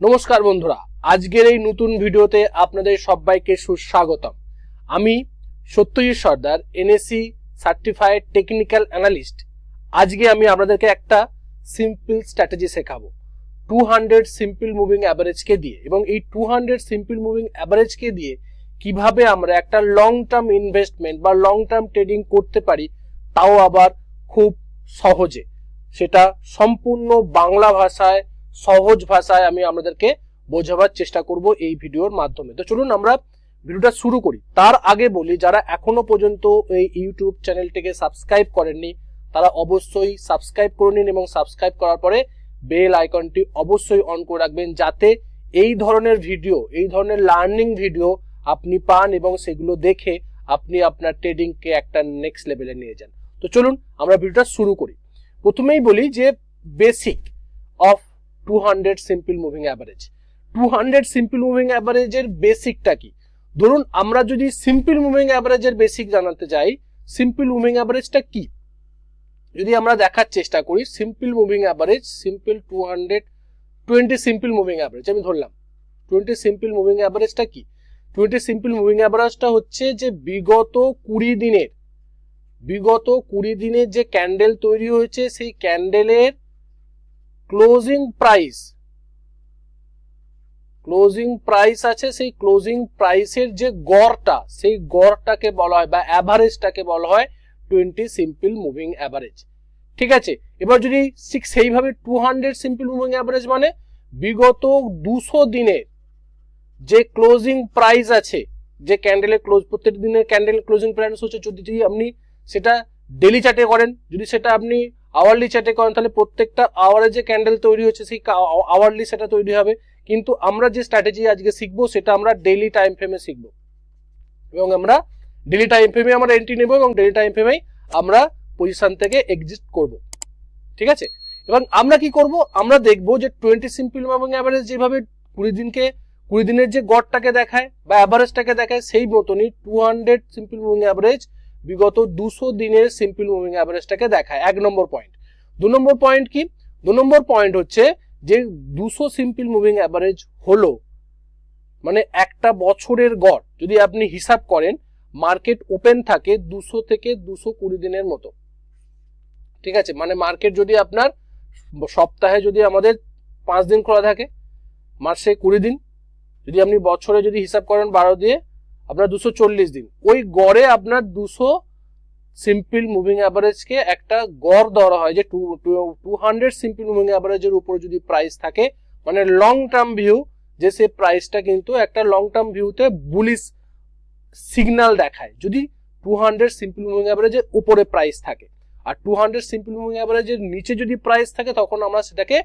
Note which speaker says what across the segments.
Speaker 1: নমস্কার বন্ধুরা, আজকের এই নতুন ভিডিওতে আপনাদের সবাইকে সুস্বাগতম। আমি Satyajit Sardar NSC certified technical analyst আজকে আমি আপনাদেরকে একটা সিম্পল স্ট্র্যাটেজি শেখাবো। টু হান্ড্রেড সিম্পল মুভিং অ্যাভারেজকে দিয়ে এবং এই টু হান্ড্রেড সিম্পল মুভিং অ্যাভারেজকে দিয়ে কীভাবে আমরা একটা লং টার্ম ইনভেস্টমেন্ট বা লং টার্ম ট্রেডিং করতে পারি, তাও আবার খুব সহজে। সেটা সম্পূর্ণ বাংলা ভাষায় সহজ ভাষায় আমি আপনাদেরকে বোঝাবার চেষ্টা করব এই ভিডিওর মাধ্যমে। তো চলুন আমরা ভিডিওটা শুরু করি। তার আগে বলি, যারা এখনও পর্যন্ত এই ইউটিউব চ্যানেলটিকে সাবস্ক্রাইব করেননি, তারা অবশ্যই সাবস্ক্রাইব করে নিন এবং সাবস্ক্রাইব করার পরে বেল আইকনটি অবশ্যই অন করে রাখবেন যাতে এই ধরনের ভিডিও, এই ধরনের লার্নিং ভিডিও আপনি পান এবং সেগুলো দেখে আপনি আপনার ট্রেডিংকে একটা নেক্সট লেভেলে নিয়ে যান। তো চলুন আমরা ভিডিওটা শুরু করি। প্রথমেই বলি যে basic of two hundred simple moving average two hundred simple moving অ্যাভারেজের বেসিকটা কি? ধরুন, আমরা যদি সিম্পল মুভিং অ্যাভারেজের বেসিক জানাতে যাই সিম্পল মুভিং অ্যাভারেজটা কি? যদি আমরা দেখার চেষ্টা করি simple moving average simple two hundred twenty simple moving average আমি ধরলাম। টোয়েন্টি সিম্পল মুভিং অ্যাভারেজটা কি? টোয়েন্টি সিম্পল মুভিং অ্যাভারেজটা হচ্ছে যে বিগত কুড়ি দিনের, বিগত কুড়ি দিনের যে ক্যান্ডেল তৈরি হয়েছে, সেই ক্যান্ডেলের ক্লোজিং প্রাইস ক্লোজিং প্রাইস আছে, সেই ক্লোজিং প্রাইসের যে গড়টা, সেই গড়টাকে বলা হয় বা অ্যাভারেজটাকে বলা হয় টোয়েন্টি সিম্পল মুভিং অ্যাভারেজ ঠিক আছে? এবার যদি সেইভাবে two hundred simple moving average মানে বিগত দুশো দিনের যে ক্লোজিং প্রাইস আছে, যে ক্যান্ডেলের ক্লোজ প্রত্যেক দিনের ক্যান্ডেল ক্লোজিং প্রাইস হচ্ছে যদি আপনি সেটা ডেলি চার্টে করেন, যদি সেটা আপনি আওয়ারলি চার্টে করেন তাহলে প্রত্যেকটা আওয়ারে যে ক্যান্ডেল তৈরি হচ্ছে, সেই আওয়ারলি সেটা তৈরি হবে। কিন্তু আমরা যে স্ট্র্যাটেজি আজকে শিখব, সেটা আমরা ডেলি টাইম ফ্রেমে শিখব। এবং আমরা ডেলি টাইম ফ্রেমে আমরা এন্ট্রি নেব এবং ডেলি টাইম ফ্রেমেই আমরা পজিশন থেকে এক্সিস্ট করব। ঠিক আছে? এবং আমরা কি করব? আমরা দেখব যে টোয়েন্টি সিম্পল এবং অ্যাভারেজ যেভাবে কুড়ি দিনকে, কুড়ি দিনের যে গড়টাকে দেখায় বা অ্যাভারেজটাকে দেখায়, সেই মতনই two hundred simple moving average বিগত দুশো দিনের সিম্পল মুভিং অ্যাভারেজটাকে দেখায়। এক নম্বর পয়েন্ট দু নম্বর পয়েন্ট কি? দু নম্বর পয়েন্ট হচ্ছে যে দুশো সিম্পল মুভিং অ্যাভারেজ হলো মানে একটা বছরের গড়। যদি আপনি হিসাব করেন মার্কেট ওপেন থাকে দুশো থেকে দুশো কুড়ি দিনের মতো। ঠিক আছে? মানে মার্কেট যদি আপনার সপ্তাহে যদি আমাদের পাঁচ দিন খোলা থাকে, মাসে কুড়ি দিন। যদি আপনি বছরে যদি হিসাব করেন বারো দিয়ে আপনার দুশো চল্লিশ দিন। ওই গড়ে আপনার দুশো সিম্পল মুভিং অ্যাভারেজকে একটা গড় ধরা হয় যে two two hundred simple moving অ্যাভারেজের উপরে যদি প্রাইস থাকে মানে লং টার্ম ভিউ যে সে প্রাইসটা কিন্তু একটা লং টার্ম ভিউতে বুলিশ সিগন্যাল দেখায়। যদি টু হান্ড্রেড সিম্পল মুভিং অ্যাভারেজের উপরে প্রাইস থাকে। আর টু হান্ড্রেড সিম্পল মুভিং অ্যাভারেজের নিচে যদি প্রাইস থাকে, তখন আমরা সেটাকে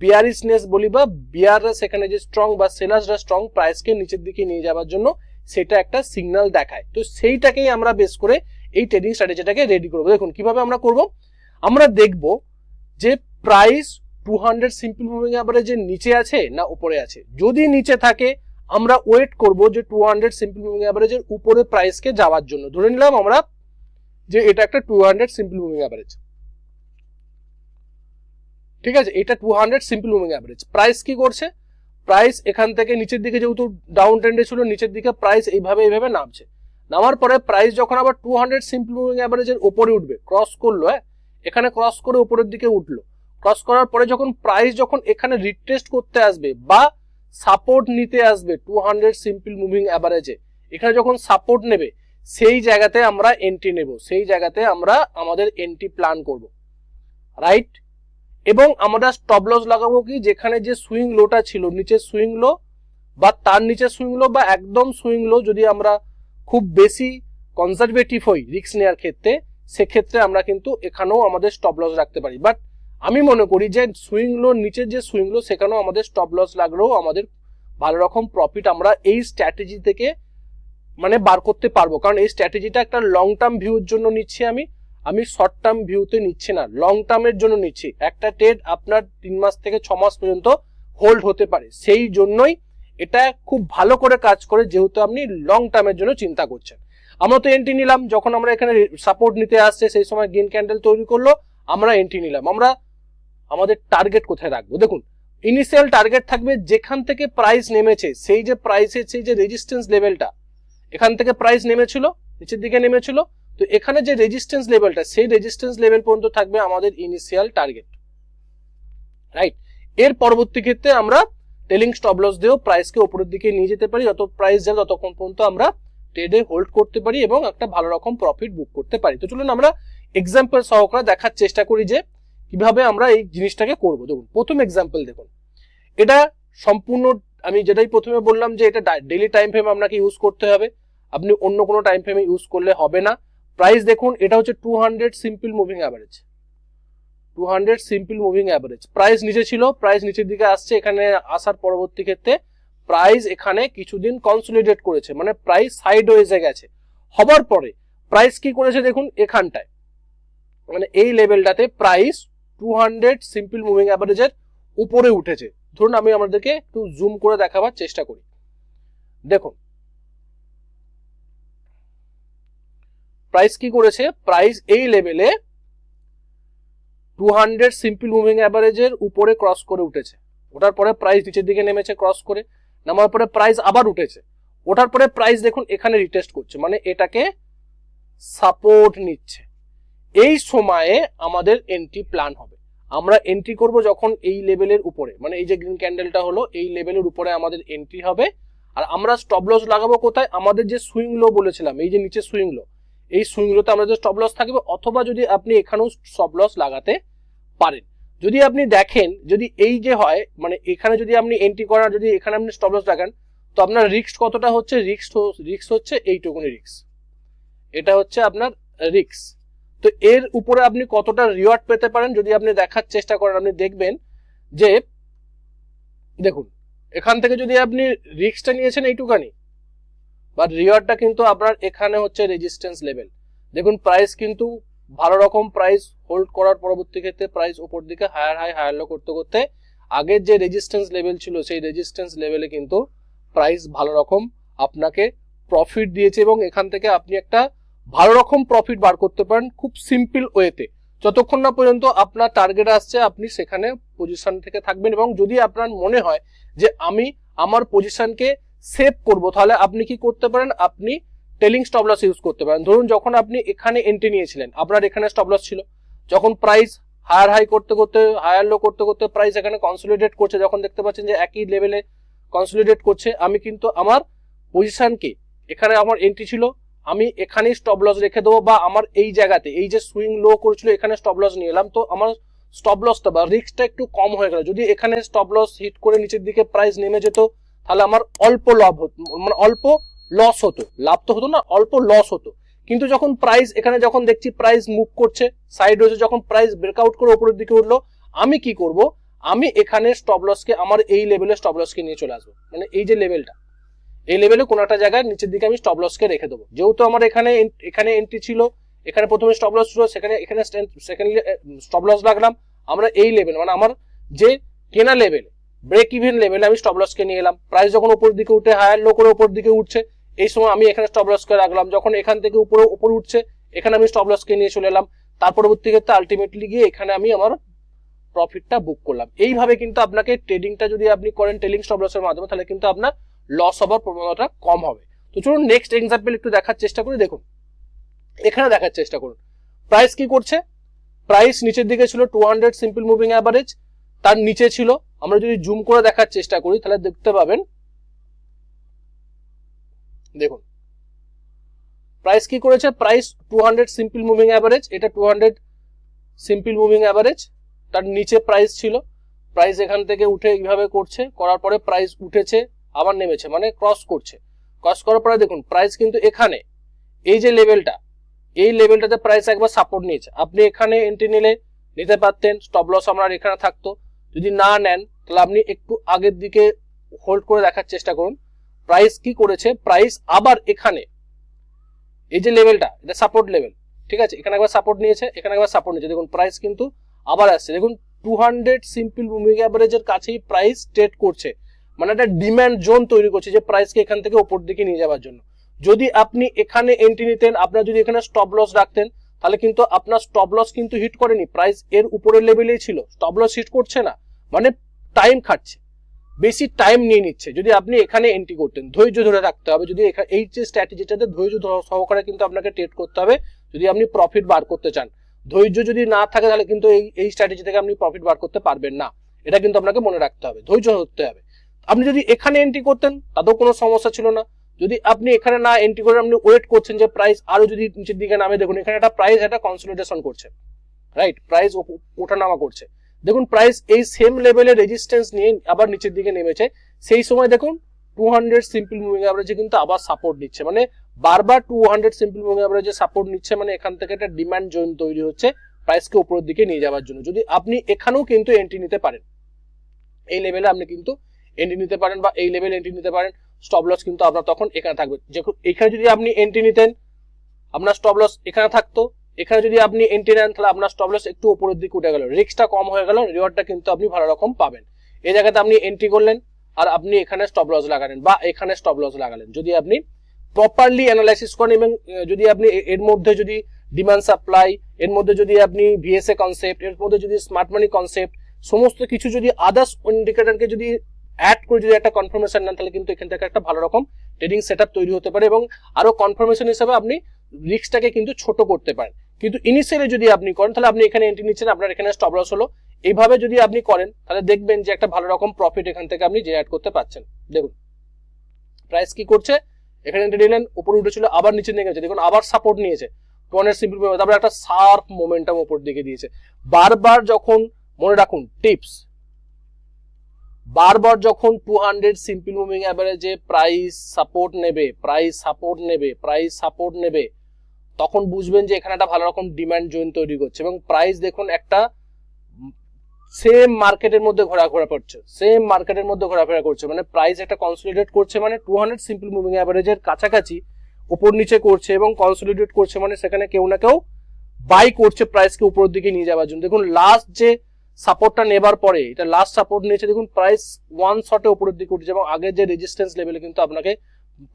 Speaker 1: বিয়ারিসনেস বলি বা বিয়াররা সেখানে যে স্ট্রং বা সেলার্সরা স্ট্রং প্রাইসকে নিচের দিকে নিয়ে যাওয়ার জন্য সেটা একটা সিগন্যাল দেখায়। তো সেইটাকেই আমরা বেস করে এই ট্রেডিং স্ট্র্যাটেজিটাকে রেডি করব। দেখুন, কীভাবে আমরা করব? আমরা দেখব যে price two hundred simple moving অ্যাভারেজের নিচে আছে না উপরে আছে? যদি নিচে থাকে, আমরা ওয়েট করব যে টু হান্ড্রেড সিম্পল মুভিং অ্যাভারেজের উপরে প্রাইসকে যাওয়ার জন্য। ধরে নিলাম আমরা যে এটা একটা two hundred simple moving average ঠিক আছে? এটা two hundred simple moving average price কি করছে? প্রাইস এখান থেকে নিচের দিকে যেহেতু ডাউন ট্রেন্ডে ছিল, নিচের দিকে প্রাইস এইভাবে এইভাবে নামছে। নামার পরে প্রাইস যখন আবার টু হান্ড্রেড সিম্পল মুভিং অ্যাভারেজের উপরে উঠবে ক্রস করল হ্যাঁ? এখানে ক্রস করে উপরের দিকে উঠল। ক্রস করার পরে যখন প্রাইস যখন এখানে রিটেস্ট করতে আসবে বা সাপোর্ট নিতে আসবে টু হান্ড্রেড সিম্পল মুভিং অ্যাভারেজে এখানে যখন সাপোর্ট নেবে, সেই জায়গাতে আমরা এন্ট্রি নেব, সেই জায়গাতে আমরা আমাদের এন্ট্রি প্ল্যান করব। রাইট এবং আমরা স্টপ লস লাগাবো কি? যেখানে যে সুইং লোটা ছিল নিচে সুইং লো বা তার নিচে সুইং লো বা একদম সুইং লো যদি আমরা খুব বেশি কনজারভেটিভ হই রিস্ক নেওয়ার ক্ষেত্রে, সেক্ষেত্রে আমরা কিন্তু এখানেও আমাদের স্টপ লস রাখতে পারি। বাট আমি মনে করি যে সুইং লো নিচের যে সুইং লো সেখানেও আমাদের স্টপ লস লাগলেও আমাদের ভালো রকম প্রফিট আমরা এই স্ট্র্যাটেজি থেকে মানে বার করতে পারব। কারণ এই স্ট্র্যাটেজিটা একটা লং টার্ম ভিউর জন্য নিচ্ছি আমি। আমি শর্ট টার্ম ভিউতে নিচ্ছি না লং টার্মের জন্য নিচ্ছি। একটা ট্রেড আপনার তিন মাস থেকে ছ মাস পর্যন্ত হোল্ড হতে পারে। সেই জন্যই এটা খুব ভালো করে কাজ করে, যেহেতু আপনি লং টার্মের জন্য চিন্তা করছেন। আমরা তো এন্ট্রি নিলাম, যখন আমরা এখানে সাপোর্ট নিতে আসছে, সেই সময় গ্রিন ক্যান্ডেল তৈরি করল, আমরা এন্ট্রি নিলাম। আমরা আমাদের টার্গেট কোথায় রাখব? দেখুন ইনিশিয়াল টার্গেট থাকবে যেখান থেকে প্রাইস নেমেছে, সেই যে প্রাইসের সেই যে রেজিস্ট্যান্স লেভেলটা এখান থেকে প্রাইস নেমেছিল, নিচের দিকে নেমেছিল তো এখানে যে রেজিস্ট্যান্স লেভেলটা সেই রেজিস্ট্যান্স লেভেল পর্যন্ত থাকবে আমাদের ইনিশিয়াল টার্গেট রাইট এর পরবর্তী ক্ষেত্রে আমরা টেলিং স্টপ লস দিয়েও প্রাইসকে উপরের দিকে নিয়ে যেতে পারি, যত প্রাইস যায় ততক্ষণ পর্যন্ত আমরা ট্রেডে হোল্ড করতে পারি এবং একটা ভালো রকম প্রফিট বুক করতে পারি। তো চলুন আমরা এক্সাম্পল সহকারে দেখার চেষ্টা করি যে কীভাবে আমরা এই জিনিসটাকে করব। দেখুন, প্রথম এক্সাম্পল দেখুন। এটা সম্পূর্ণ, আমি যেটাই প্রথমে বললাম যে এটা ডেইলি টাইম ফ্রেম আপনাকে ইউজ করতে হবে। আপনি অন্য কোনো টাইম ফ্রেমে ইউজ করলে হবে না। প্রাইস দেখুন, এটা হচ্ছে two hundred simple moving average two hundred simple moving average price নিচে ছিল, প্রাইস নিচের দিকে আসছে, এখানে আসার পরবর্তী ক্ষেত্রে প্রাইস এখানে কিছুদিন কনসোলিডেট করেছে মানে প্রাইস সাইড ওয়েজে গেছে। হবার পরে প্রাইস কি করেছে দেখুন, এখানটায়। মানে এই লেভেলটাতে price two hundred simple moving অ্যাভারেজের উপরে উঠেছে। ধরুন, আমি আমাদেরকে একটু জুম করে দেখাবার চেষ্টা করি। দেখুন প্রাইস কি করেছে? প্রাইস এই লেভেলে টু হান্ড্রেড সিম্পল মুভিং অ্যাভারেজের উপরে ক্রস করে উঠেছে। ওটার পরে প্রাইস নিচের দিকে নেমেছে ক্রস করে, নামার পরে প্রাইস আবার উঠেছে। ওঠার পরে প্রাইস দেখুন এখানে রিটেস্ট করছে মানে এটাকে সাপোর্ট নিচ্ছে। এই সময়ে আমাদের এন্ট্রি প্ল্যান হবে। আমরা এন্ট্রি করব যখন এই লেভেলের উপরে মানে এই যে গ্রিন ক্যান্ডেলটা হলো, এই লেভেলের উপরে আমাদের এন্ট্রি হবে। আর আমরা স্টপ লস লাগাবো কোথায়? আমাদের যে সুইং লো বলেছিলাম, এই যে নিচে সুইং লো এই সুইং লোতে আমাদের স্টপ লস থাকবে, অথবা যদি আপনি এখানেও স্টপ লস লাগাতে পারেন। যদি আপনি দেখেন, যদি এই যে হয় মানে এখানে যদি আপনি এন্ট্রি করার, যদি এখানে আপনি স্টপ লস লাগান, তো আপনার রিস্ক কতটা হচ্ছে? রিস্ক রিস্ক হচ্ছে এইটুকুনি রিক্স এটা হচ্ছে আপনার রিস্ক তো এর উপরে আপনি কতটা রিওয়ার্ড পেতে পারেন, যদি আপনি দেখার চেষ্টা করেন, আপনি দেখবেন যে, দেখুন, এখান থেকে যদি আপনি রিস্কটা নিয়েছেন এইটুকানি বাট রিওয়ার্ডটা কিন্তু আপনার এখানে হচ্ছে রেজিস্ট্যান্স লেভেল দেখুন প্রাইস কিন্তু ভালো রকম প্রাইস হোল্ড করার পরবর্তী ক্ষেত্রে প্রাইস উপর দিকে হায়ার হাই হায়ার লো করতে করতে আগের যে রেজিস্ট্যান্স লেভেল ছিল, সেই রেজিস্ট্যান্স লেভেলে কিন্তু প্রাইস ভালো রকম আপনাকে প্রফিট দিয়েছে এবং এখান থেকে আপনি একটা ভালো রকম প্রফিট বার করতে পারেন খুব সিম্পল ওয়েতে যতক্ষণ না পর্যন্ত আপনার টার্গেট আসছে, আপনি সেখানে পজিশন থেকে থাকবেন এবং যদি আপনার মনে হয় যে আমি আমার পজিশনকে সেভ করব, তাহলে আপনি কি করতে পারেন? আপনি টেলিং স্টপ লস ইউজ করতে পারেন। ধরুন যখন আপনি এখানে এন্ট্রি নিয়েছিলেন, আপনার এখানে স্টপ লস ছিল, যখন প্রাইস হায়ার হাই করতে করতে হায়ার লো করতে করতে প্রাইস এখানে কনসোলিডেট করছে, যখন দেখতে পাচ্ছেন যে একই লেভেলে কনসোলিডেট করছে, আমি কিন্তু আমার পজিশনকে এখানে আমার এন্ট্রি ছিল, আমি এখানেই স্টপ লস রেখে দেবো, বা আমার এই জায়গাতে, এই যে সুইং লো করেছিল, এখানে স্টপ লস নিয়ে এলাম, তো আমার স্টপ লসটা বা রিস্কটা একটু কম হয়ে গেল। যদি এখানে স্টপ লস হিট করে নিচের দিকে প্রাইস নেমে যেত তাহলে আমার অল্প লাভ হতো মানে অল্প লস হতো। লাভ তো হতো না, অল্প লস হতো। কিন্তু যখন প্রাইস এখানে যখন দেখছি প্রাইস মুভ করছে সাইড রয়েছে যখন প্রাইস ব্রেকআউট করে উপরের দিকে উঠল, আমি কি করব? আমি এখানে স্টপ লসকে আমার এই লেভেলে স্টপ লসকে নিয়ে চলে আসব। মানে এই যে লেভেলটা এই লেভেলে কোনো একটা জায়গায় নিচের দিকে আমি স্টপ লসকে রেখে দেবো। যেহেতু আমার এখানে এখানে এন্ট্রি ছিল, এখানে প্রথমে স্টপ লস ছিল, সেখানে, এখানে সেকেন্ড স্টপ লস লাগলাম আমরা এই লেভেল মানে আমার যে কেনা লেভেলে ব্রেক ইভেন লেভেলে আমি স্টপ লসকে নিয়ে এলাম। প্রাইস যখন উপর দিকে উঠে হায়ার লো করে উপর দিকে উঠছে, এই সময় আমি এখানে স্টপ লসকে রাখলাম। যখন এখান থেকে উপরে উপরে উঠছে, এখানে আমি স্টপ লসকে নিয়ে চলে এলাম। তার পরবর্তী ক্ষেত্রে আলটিমেটলি গিয়ে এখানে আমি আমার প্রফিটটা বুক করলাম। এইভাবে কিন্তু আপনাকে ট্রেডিংটা যদি আপনি করেন টেলিং স্টপ লসের মাধ্যমে, তাহলে কিন্তু আপনার লস হবার প্রবণতাটা কম হবে। তো চলুন নেক্সট এক্সাম্পল একটু দেখার চেষ্টা করি। দেখুন, এখানে দেখার চেষ্টা করুন। প্রাইস কি করছে? প্রাইস নিচের দিকে ছিল two hundred simple moving average তার নিচে ছিল। আমরা যদি জুম করে দেখার চেষ্টা করি, তাহলে দেখতে পাবেন। দেখুন। প্রাইস কি করেছে? Price two hundred simple moving average এটা two hundred simple moving average তার নিচে প্রাইস ছিল। প্রাইস এখান থেকে উঠে এইভাবে করছে। করার পরে প্রাইস উঠেছে, আবার নেমেছে মানে ক্রস করছে। ক্রস করার পরে দেখুন প্রাইস কিন্তু এখানে। এই যে লেভেলটা এই লেভেলটাতে প্রাইস একবার সাপোর্ট নিয়েছে। আপনি এখানে এন্ট্রি নিলে নিতে পারতেন স্টপ লস আপনার এখানে থাকতো। যদি না নেন, তাহলে আপনি একটু আগের দিকে হোল্ড করে দেখার চেষ্টা করুন। প্রাইস কি করেছে? প্রাইস আবার এখানে। এই যে লেভেলটা এটা সাপোর্ট লেভেল ঠিক আছে? এখানে একবার সাপোর্ট নিয়েছে, এখানে একবার সাপোর্ট নিয়েছে। দেখুন প্রাইস কিন্তু আবার আসছে। দেখুন টু হান্ড্রেড সিম্পল মুভিং অ্যাভারেজের কাছেই প্রাইস ট্রেড করছে। মানে একটা ডিম্যান্ড জোন তৈরি করছে যে প্রাইসকে এখান থেকে উপর দিকে নিয়ে যাওয়ার জন্য। যদি আপনি এখানে এন্ট্রি নিতেন, আপনার যদি এখানে স্টপ লস রাখতেন, তাহলে কিন্তু আপনার স্টপ লস কিন্তু হিট করেনি। প্রাইস এর উপরের লেভেলেই ছিল। স্টপ লস হিট করছে না। মানে টাইম খাচ্ছে। বেশি টাইম নিয়ে নিচ্ছে। যদি আপনি এখানে এন্ট্রি করতেন, ধৈর্য ধরে রাখতে হবে। যদি এই যে স্ট্র্যাটেজিটাতে ধৈর্য ধরে সহকারে কিন্তু আপনাকে ট্রেড করতে হবে। যদি আপনি প্রফিট বার করতে চান। ধৈর্য যদি না থাকে তাহলে কিন্তু এই এই স্ট্র্যাটেজি থেকে আপনি প্রফিট বার করতে পারবেন না। এটা কিন্তু আপনাকে মনে রাখতে হবে। ধৈর্য ধরতে হবে। আপনি যদি এখানে এন্ট্রি করতেন, তাতেও কোনো সমস্যা ছিল না। যদি আপনি এখানে না এন্ট্রি করে আপনি ওয়েট করছেন যে প্রাইস আরও যদি নিচের দিকে নামে, দেখুন এখানে একটা প্রাইস একটা কনসলিডেশন করছে। রাইট প্রাইস ওঠানামা করছে। দেখুন প্রাইস এই সেম লেভেলের রেজিস্ট্যান্স নিয়ে আবার নিচের দিকে নেমেছে। সেই সময় দেখুন টু হান্ড্রেড সিম্পল মুভিং অ্যাভারেজে কিন্তু আবার সাপোর্ট নিচ্ছে। মানে বারবার টু হান্ড্রেড সিম্পল মুভিং অ্যাভারেজে সাপোর্ট নিচ্ছে মানে এখান থেকে একটা ডিমান্ড জোন তৈরি হচ্ছে প্রাইসকে উপরের দিকে নিয়ে যাওয়ার জন্য। যদি আপনি এখানেও কিন্তু এন্ট্রি নিতে পারেন, এই লেভেলে আপনি কিন্তু এন্ট্রি নিতে পারেন বা এই লেভেলে এন্ট্রি নিতে পারেন স্টপ লস কিন্তু আপনার তখন এখানে থাকবে। যখন এখানে যদি আপনি এন্ট্রি নিতেন, আপনার স্টপ লস এখানে থাকতো। এখানে যদি আপনি এন্ট্রি নেন, তাহলে আপনার স্টপ লস একটু উপরের দিকে উঠে গেল। রিস্কটা কম হয়ে গেল রিওয়ার্ডটা কিন্তু আপনি ভালো রকম পাবেন। এই জায়গাতে আপনি এন্ট্রি করলেন, আর আপনি এখানে স্টপ লস লাগালেন, বা এখানে স্টপ লস লাগালেন। যদি আপনি প্রপারলি অ্যানালাইসিস করেন এবং যদি আপনি এর মধ্যে যদি ডিমান্ড সাপ্লাই এর মধ্যে যদি আপনি ভিএসএ কনসেপ্ট এর মধ্যে যদি স্মার্ট মানি কনসেপ্ট সমস্ত কিছু যদি আদার্স ইন্ডিকেটরকে যদি অ্যাড করে যদি একটা কনফার্মেশন নেন, তাহলে কিন্তু এখান থেকে একটা ভালো রকম ট্রেডিং সেট তৈরি হতে পারে এবং আরও কনফার্মেশন হিসেবে আপনি রিস্কটাকে কিন্তু ছোট করতে পারেন। কিন্তু ইনিশিয়ালি যদি আপনি করেন, তাহলে আপনি এখানে এন্ট্রি নিচ্ছেন, আপনার এখানে স্টপ লস হলো। এইভাবে যদি আপনি করেন, তাহলে দেখবেন যে একটা ভালো রকম প্রফিট এখান থেকে আপনি জেনারেট করতে পারছেন। দেখুন প্রাইস কি করছে? এখানে এন্ট্রি নিলেন, উপরে উঠেছিল, আবার নিচে নিয়ে গেছে। দেখুন, আবার সাপোর্ট নিয়েছে। টনের সিম্পল তারপরে একটা শার্প মোমেন্টাম উপর দিকে দিয়েছে। বারবার যখন, মনে রাখুন টিপস বারবার যখন টু হান্ড্রেড সিম্পল মুভিং অ্যাভারেজে প্রাইস সাপোর্ট নেবে প্রাইস সাপোর্ট নেবে প্রাইস সাপোর্ট নেবে তখন বুঝবেন যে এখানে একটা ভালো রকম ডিমান্ড জোন তৈরি করছে এবং প্রাইস দেখুন একটা সেম মার্কেটের মধ্যে ঘোরাফেরা করছে সেম মার্কেটের মধ্যে ঘোরাফেরা করছে মানে প্রাইস একটা কনসলিডেট করছে মানে টু হান্ড্রেড সিম্পল মুভিং অ্যাভারেজের কাছাকাছি, উপর নিচে করছে এবং কনসলিডেট করছে মানে সেখানে কেউ না কেউ বাই করছে প্রাইসকে উপরের দিকে নিয়ে যাওয়ার জন্য। দেখুন লাস্ট যে সাপোর্টটা নেবার পরে, এটা লাস্ট সাপোর্ট নিয়েছে, দেখুন প্রাইস ওয়ান শটে উপরের দিকে উঠেছে এবং আগের যে রেজিস্ট্যান্স লেভেলে কিন্তু আপনাকে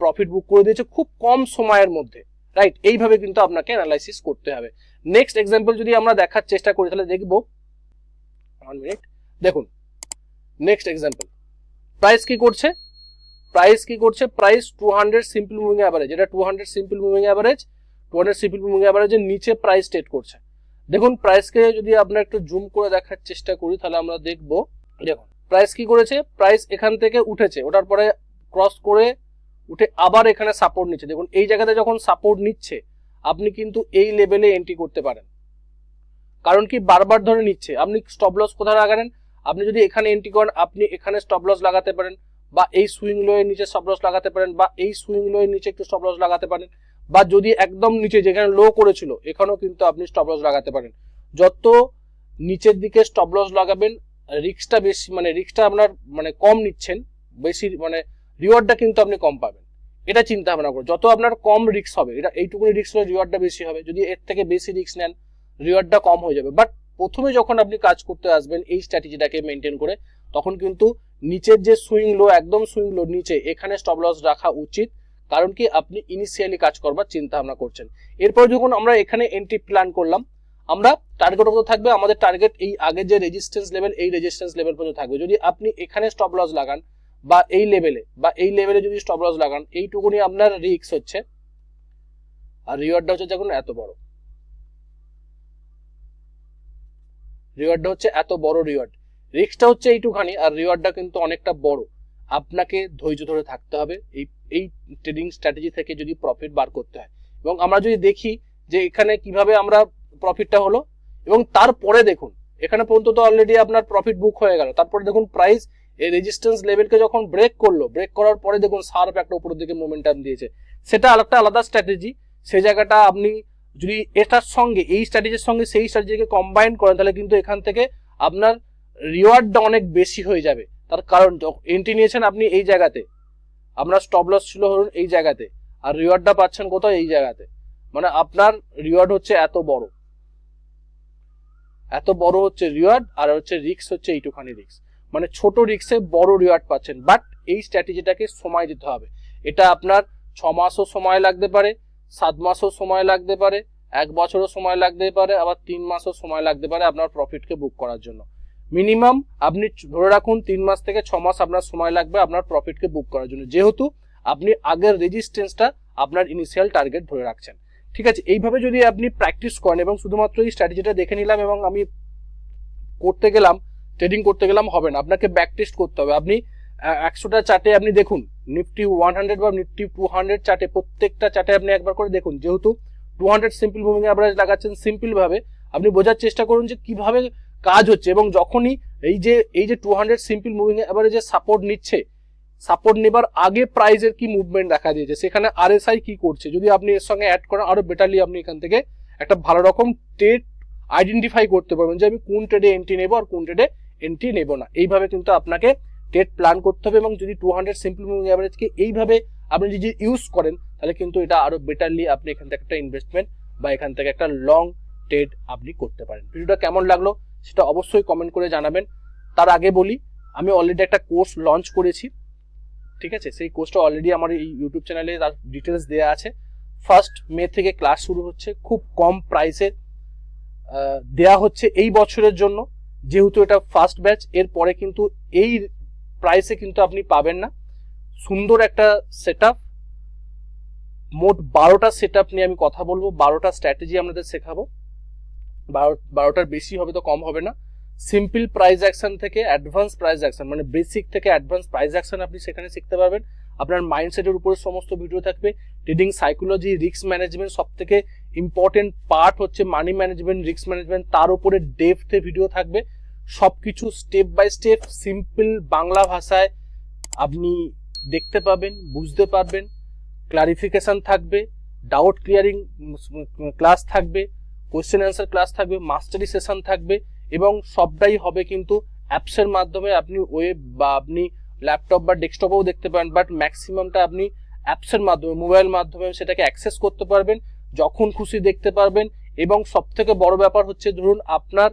Speaker 1: প্রফিট বুক করে দিয়েছে খুব কম সময়ের মধ্যে। রাইট এইভাবে কিন্তু আপনাকে অ্যানালাইসিস করতে হবে। নেক্সট এক্সাম্পল যদি আমরা দেখার চেষ্টা করি, তাহলে দেখব। ওয়ান মিনিট দেখুন। নেক্সট এক্সাম্পল প্রাইস কি করছে? প্রাইস কি করছে? Price two hundred simple moving average এটা two hundred simple moving average two hundred simple moving অ্যাভারেজের নিচে প্রাইস স্টেট করছে। দেখুন প্রাইসকে যদি আমরা একটু জুম করে দেখার চেষ্টা করি, তাহলে আমরা দেখব। দেখুন প্রাইস কি করেছে? প্রাইস এখান থেকে উঠেছে। ওটার পরে ক্রস করে উঠে আবার এখানে সাপোর্ট নিচ্ছে। দেখুন, এই জায়গাতে যখন সাপোর্ট নিচ্ছে, আপনি কিন্তু এই লেভেলে এন্ট্রি করতে পারেন। কারণ কি? বারবার ধরে নিচ্ছে। আপনি স্টপ লস কোথায় লাগালেন? আপনি যদি এখানে এন্ট্রি করেন, আপনি এখানে স্টপ লস লাগাতে পারেন, বা এই সুইং লোয়ের নিচে স্টপ লস লাগাতে পারেন, বা এই সুইং লোয়ের নিচে একটু স্টপ লস লাগাতে পারেন, বা যদি একদম নিচে, যেখানে লো করেছিল, এখানেও কিন্তু আপনি স্টপ লস লাগাতে পারেন। যত নিচের দিকে স্টপ লস লাগাবেন রিক্সটা বেশি মানে রিক্সটা আপনার মানে কম নিচ্ছেন, বেশি মানে রিওয়ার্ডটা কিন্তু আপনি কম পাবেন। এটা চিন্তা ভাবনা করুন যত আপনার কম রিক্স হবে, এটা এইটুকুনি রিস্ক হলে রিওয়ার্ডটা বেশি হবে। যদি এর থেকে বেশি রিক্স নেন রিওয়ার্ডটা কম হয়ে যাবে। বাট প্রথমে যখন আপনি কাজ করতে আসবেন এই স্ট্র্যাটেজিটাকে মেনটেন করে, তখন কিন্তু নিচের যে সুইং লো একদম সুইং লো নিচে, এখানে স্টপ লস রাখা উচিত। কারণ কি? আপনি ইনিশিয়ালি কাজ করবার চিন্তা ভাবনা করছেন। এরপর যখন আমরা এখানে এন্ট্রি প্ল্যান করলাম, আমরা টার্গেট কত থাকবে, আমাদের টার্গেট এই আগের যে রেজিস্ট্যান্স লেভেল এই রেজিস্ট্যান্স লেভেল পর্যন্ত থাকবে। যদি আপনি এখানে স্টপ লস লাগান বা এই লেভেলে বা এই লেভেলে যদি স্টপ লস লাগান, এইটুকুনি আপনার রিস্ক হচ্ছে। আর রিওয়ার্ডটা হচ্ছে যখন এত বড়। রিওয়ার্ডটা হচ্ছে এত বড় রিওয়ার্ড রিস্কটা হচ্ছে এইটুখানি, আর রিওয়ার্ডটা কিন্তু অনেকটা বড়। আপনাকে ধৈর্য ধরে থাকতে হবে। এই এই ট্রেডিং স্ট্র্যাটেজি থেকে যদি প্রফিট বার করতে হয়। এবং আমরা যদি দেখি যে এখানে কীভাবে আমরা প্রফিটটা হলো, এবং তারপরে দেখুন, এখানে পর্যন্ত তো অলরেডি আপনার প্রফিট বুক হয়ে গেল। তারপরে দেখুন প্রাইস এই রেজিস্ট্যান্স লেভেলকে যখন ব্রেক করল ব্রেক করার পরে দেখুন সার্প একটা উপরের দিকে মোমেন্টাম দিয়েছে। সেটা আরেকটা আলাদা স্ট্র্যাটেজি সেই জায়গাটা আপনি যদি এটার সঙ্গে, এই স্ট্র্যাটেজির সঙ্গে সেই স্ট্র্যাটেজিকে কম্বাইন করেন, তাহলে কিন্তু এখান থেকে আপনার রিওয়ার্ডটা অনেক বেশি হয়ে যাবে। তার কারণ এন্ট্রি নিয়েছেন আপনি এই জায়গাতে। আপনার স্টপ লস ছিল ধরুন এই জায়গাতে। আর রিওয়ার্ডটা পাচ্ছেন কোথাও এই জায়গাতে। মানে আপনার রিওয়ার্ড হচ্ছে এত বড়। এত বড় হচ্ছে রিওয়ার্ড আর হচ্ছে রিক্স হচ্ছে এইটুখানি রিক্স মানে ছোট রিক্সে বড় রিওয়ার্ড পাচ্ছেন। বাট এই স্ট্র্যাটেজিটাকে সময় দিতে হবে। এটা আপনার ছ মাসও সময় লাগতে পারে, সাত মাসও সময় লাগতে পারে, এক বছরও সময় লাগতে পারে, আবার তিন মাসও সময় লাগতে পারে আপনার প্রফিটকে বুক করার জন্য। মিনিমাম আপনি ধরে রাখুন তিন মাস থেকে ছ মাস আপনার সময় লাগবে আপনার প্রফিটকে বুক করার জন্য। যেহেতু আপনি আগের রেজিস্ট্যান্সটা আপনার ইনিশিয়াল টার্গেট ধরে রাখছেন। ঠিক আছে? এইভাবে যদি আপনি প্র্যাকটিস করেন এবং শুধুমাত্র এই স্ট্র্যাটেজিটা দেখে নিলাম এবং আমি করতে গেলাম ট্রেডিং করতে গেলাম হবে না। আপনাকে ব্যাক টেস্ট করতে হবে। আপনি একশোটা চার্টে আপনি দেখুন নিফটি ওয়ান হান্ড্রেড বা নিফটি টু হান্ড্রেড চার্টে প্রত্যেকটা চার্টে আপনি একবার করে দেখুন। যেহেতু two hundred simple moving average লাগাচ্ছেন সিম্পল ভাবে, আপনি বোঝার চেষ্টা করুন যে কীভাবে কাজ হচ্ছে এবং যখনই এই যে এই যে টু হান্ড্রেড সিম্পল মুভিং অ্যাভারেজে সাপোর্ট নিচ্ছে সাপোর্ট নেবার আগে প্রাইজের কি মুভমেন্ট দেখা দিয়েছে, সেখানে আরএসআই কি করছে, যদি আপনি এর সঙ্গে অ্যাড করেন, আরও বেটারলি আপনি এখান থেকে একটা ভালো রকম ট্রেড আইডেন্টিফাই করতে পারবেন যে আমি কোন ট্রেডে এন্ট্রি নেব আর কোন ট্রেডে এন্ট্রি নেব না। এইভাবে কিন্তু আপনাকে ট্রেড প্ল্যান করতে হবে এবং যদি টু হান্ড্রেড সিম্পল মুভিং অ্যাভারেজকে এইভাবে আপনি যদি ইউজ করেন, তাহলে কিন্তু এটা আরও বেটারলি আপনি এখান থেকে একটা ইনভেস্টমেন্ট বা এখান থেকে একটা লং ট্রেড আপনি করতে পারেন। ভিডিওটা কেমন লাগল সেটা অবশ্যই কমেন্ট করে জানাবেন। তার আগে বলি, আমি অলরেডি একটা কোর্স লঞ্চ করেছি, ঠিক আছে? সেই কোর্সটা অলরেডি আমার এই ইউটিউব চ্যানেলে তার ডিটেলস দেওয়া আছে। ফার্স্ট মে থেকে ক্লাস শুরু হচ্ছে, খুব কম প্রাইসে দেয়া হচ্ছে এই বছরের জন্য। যেহেতু এটা ফার্স্ট ব্যাচ এর পরে কিন্তু এই প্রাইসে কিন্তু আপনি পাবেন না। সুন্দর একটা সেট মোট বারোটা সেট নিয়ে আমি কথা বলব। বারোটা স্ট্র্যাটেজি আপনাদের শেখাবো। বারো বারোটার বেশি হবে তো কম হবে না। সিম্পল প্রাইস অ্যাকশন থেকে অ্যাডভান্স প্রাইস অ্যাকশন মানে বেসিক থেকে অ্যাডভান্স প্রাইস অ্যাকশন আপনি সেখানে শিখতে পারবেন। আপনার মাইন্ডসেটের উপরে সমস্ত ভিডিও থাকবে। ট্রেডিং সাইকোলজি রিস্ক ম্যানেজমেন্ট সব থেকে ইম্পর্টেন্ট পার্ট হচ্ছে মানি ম্যানেজমেন্ট রিস্ক ম্যানেজমেন্ট তার উপরে ডেপথে ভিডিও থাকবে। সব কিছু step by step simple Bangla ভাষায় আপনি দেখতে পাবেন, বুঝতে পারবেন ক্লারিফিকেশান থাকবে ডাউট ক্লিয়ারিং ক্লাস থাকবে কোয়েশ্চেন অ্যান্সার ক্লাস থাকবে মাস্টারি সেশন থাকবে এবং সবটাই হবে কিন্তু অ্যাপসের মাধ্যমে আপনি ওয়েব বা আপনি ল্যাপটপ বা ডেস্কটপেও দেখতে পারেন বাট ম্যাক্সিমামটা আপনি অ্যাপসের মাধ্যমে মোবাইল মাধ্যমে সেটাকে অ্যাক্সেস করতে পারবেন। যখন খুশি দেখতে পারবেন। এবং সব থেকে বড় ব্যাপার হচ্ছে, ধরুন আপনার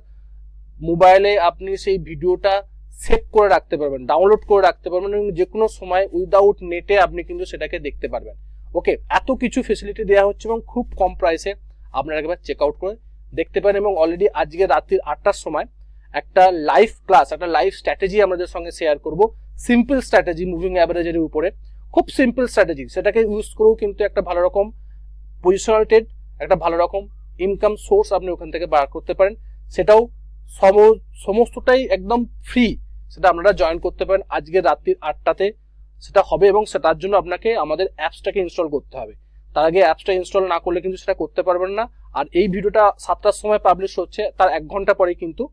Speaker 1: মোবাইলে আপনি সেই ভিডিওটা সেভ করে রাখতে পারবেন, ডাউনলোড করে রাখতে পারবেন এবং যে কোনো সময় উইদাউট নেটে আপনি কিন্তু সেটাকে দেখতে পারবেন। ওকে, এত কিছু ফেসিলিটি দেওয়া হচ্ছে এবং খুব কম প্রাইসে আপনারা একবার চেক আউট করে দেখতে পারেন এবং অলরেডি আজকে রাত্রির আটটার সময় একটা লাইভ ক্লাস একটা লাইভ স্ট্র্যাটেজি আমাদের সঙ্গে শেয়ার করব। সিম্পল স্ট্র্যাটেজি মুভিং অ্যাভারেজের উপরে। খুব সিম্পল স্ট্র্যাটেজি সেটাকে ইউজ করেও কিন্তু একটা ভালো রকম পজিশনাল ট্রেড একটা ভালো রকম ইনকাম সোর্স আপনি ওখান থেকে বার করতে পারেন। সেটাও সমস্তটাই একদম ফ্রি সেটা আপনারা জয়েন করতে পারেন আজকে রাত্রির আটটাতে। সেটা হবে এবং সেটার জন্য আপনাকে আমাদের অ্যাপসটাকে ইনস্টল করতে হবে। তার আগে অ্যাপসটা ইনস্টল না করলে কিন্তু সেটা করতে পারবেন না। আর এই ভিডিওটা সাতটার সময় পাবলিশ হচ্ছে, তার এক ঘণ্টা পরে কিন্তু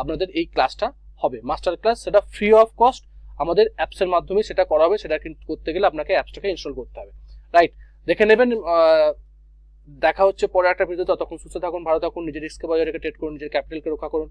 Speaker 1: আপনাদের এই ক্লাসটা হবে। মাস্টার ক্লাস সেটা ফ্রি অফ কস্ট আমাদের অ্যাপসের মাধ্যমে সেটা করা হবে, সেটা কিন্তু করতে গেলে আপনাকে অ্যাপসটাকে ইনস্টল করতে হবে। রাইট দেখে নেবেন দেখা হচ্ছে পরে একটা ভিডিও ততক্ষণ সুস্থ থাকুন, ভালো থাকুন, নিজের রিস্কে বাজারে ট্রেড করুন, নিজের ক্যাপিটালকে রক্ষা করুন।